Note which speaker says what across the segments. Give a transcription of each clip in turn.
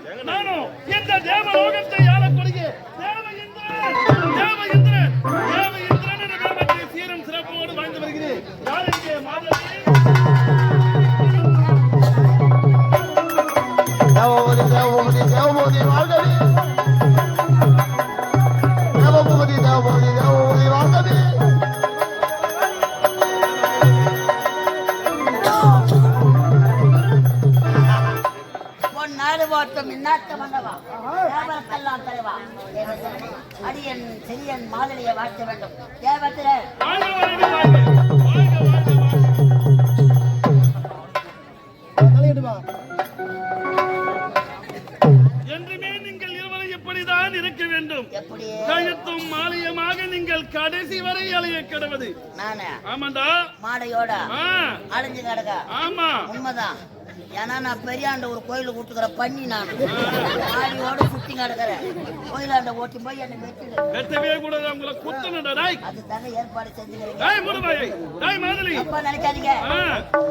Speaker 1: வேண்டும். நானும் இந்த தேவலோகத்தை ஆளக்கூடிய தேவ இந்திரன் தேவ என்ற நாமத்தை சீரும் சிறப்போடு வாழ்ந்து வருகிறேன்.
Speaker 2: இந்நாட்டு மன்னவா? தேவருக்கெல்லாம் தலைவா அடியன் சிறியன் மாதலியை வாழ்த்த வேண்டும். எப்படி?
Speaker 1: கழுத்தும் மாலியமாக நீங்கள் கடைசி வரை அலைய கிடவது
Speaker 2: நானே?
Speaker 1: ஆமாண்டா.
Speaker 2: மாடையோட? அலைஞ்சு கிடக்க?
Speaker 1: ஆமா.
Speaker 2: உண்மைதான். ஏன்னா நான் பெரியாண்ட ஒரு கோயிலுக்கு விட்டுக்கிற பண்ணி நான். மாடியோட சுத்தி கிடக்குறேன் கோயிலாண்ட ஓட்டி போய் என்னை
Speaker 1: வெட்டவே கூடாது உங்களை குத்தணுடா டாய்.
Speaker 2: அது தாங்க ஏற்பாடு செஞ்சுக்கிறீங்க.
Speaker 1: டாய் முருகாயை. டாய் மாதலி.
Speaker 2: அப்பா நினைக்காதீங்க.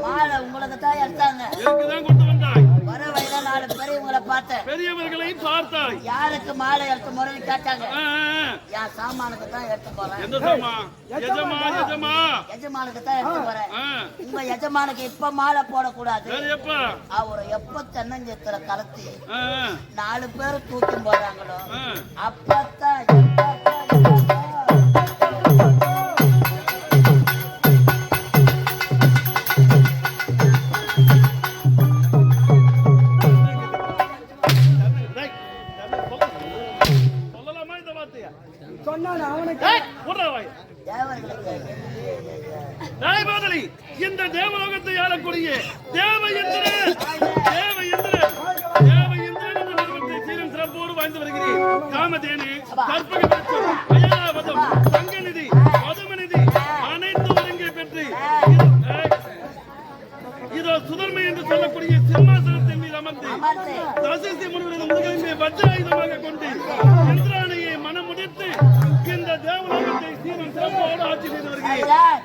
Speaker 2: மாலை உங்களுக்கு தான் எடுத்தாங்க.
Speaker 1: இருக்குதான் கொண்டு வந்தாய்.
Speaker 2: வர நாலு உங்களை பார்த்தேன்.
Speaker 1: பெரியவர்களை பார்த்தாய்.
Speaker 2: யாருக்கு மாலை எடுத்த முறைன்னு கேட்டாங்க. என் சாமானுக்கு தான் எடுத்து போறேன்.
Speaker 1: எந்த சாமா எஜமா. எஜமா.
Speaker 2: எஜமானுக்கு தான் எடுத்து போறேன். உங்க எஜமானுக்கு இப்ப மாலை போடக்கூடாது. அவரை எப்ப தென்னஞ்சத்துல கலத்தி நாலு பேர் தூக்கி போடுறாங்களோ
Speaker 1: ஆ.
Speaker 2: அப்பத்தான்
Speaker 1: சொன்னான அவனுக்கு போடுறா இந்த தேவலோகத்தை ஆளக்கூடிய தேவ இந்திரன் தேவ இந்திரன் தேவ இந்திரன் என்ற நாமத்தை சீரும் சிறப்போடு வாழ்ந்து வருகிறேன். காமதேனு கற்பக விருட்சம் அயலாவதம் சங்கநிதி பதுமநிதி அனைத்து ஒருங்கே பெற்று இதோ சுதர்மை என்று சொல்லக்கூடிய சிம்மாசனத்தின் மீது அமர்ந்து தசிசி தசசி முதுகெலும்பை வஜ்ராயுதமாக கொண்டு இந்திரான தேவலோகத்தை சீரும் சிறப்போடு ஆட்சி செய்து
Speaker 2: அதுதான்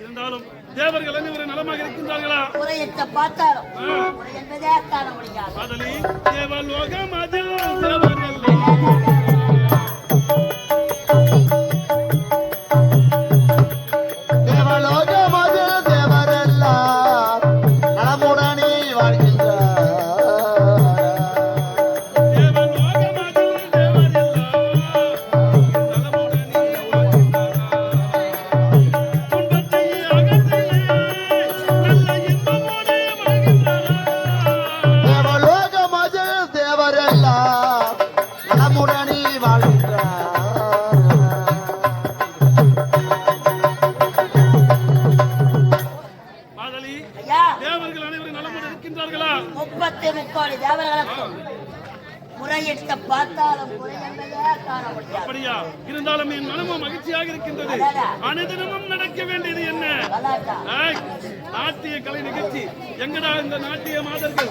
Speaker 1: இருந்தாலும் தேவர்கள் அனைவரும் நலமாக இருக்கின்றார்களா?
Speaker 2: குறையிட்ட பார்த்தாலும் குறை என்பதே காண முடியாது
Speaker 1: காதலி தேவலோகம் அதில் தேவர்கள் தேவர்கள் அனைவரும் நலமுடன் இருக்கின்றார்களா?
Speaker 2: முப்பத்தி முக்கோடி தேவர்களுக்கும் முறையிட்ட பார்த்தாலும்
Speaker 1: அப்படியா? இருந்தாலும் என் மனமும் மகிழ்ச்சியாக இருக்கின்றது. அனுதினமும் நடக்க வேண்டியது என்ன? நாட்டிய கலை நிகழ்ச்சி. எங்கடா இந்த நாட்டிய மாதர்கள்?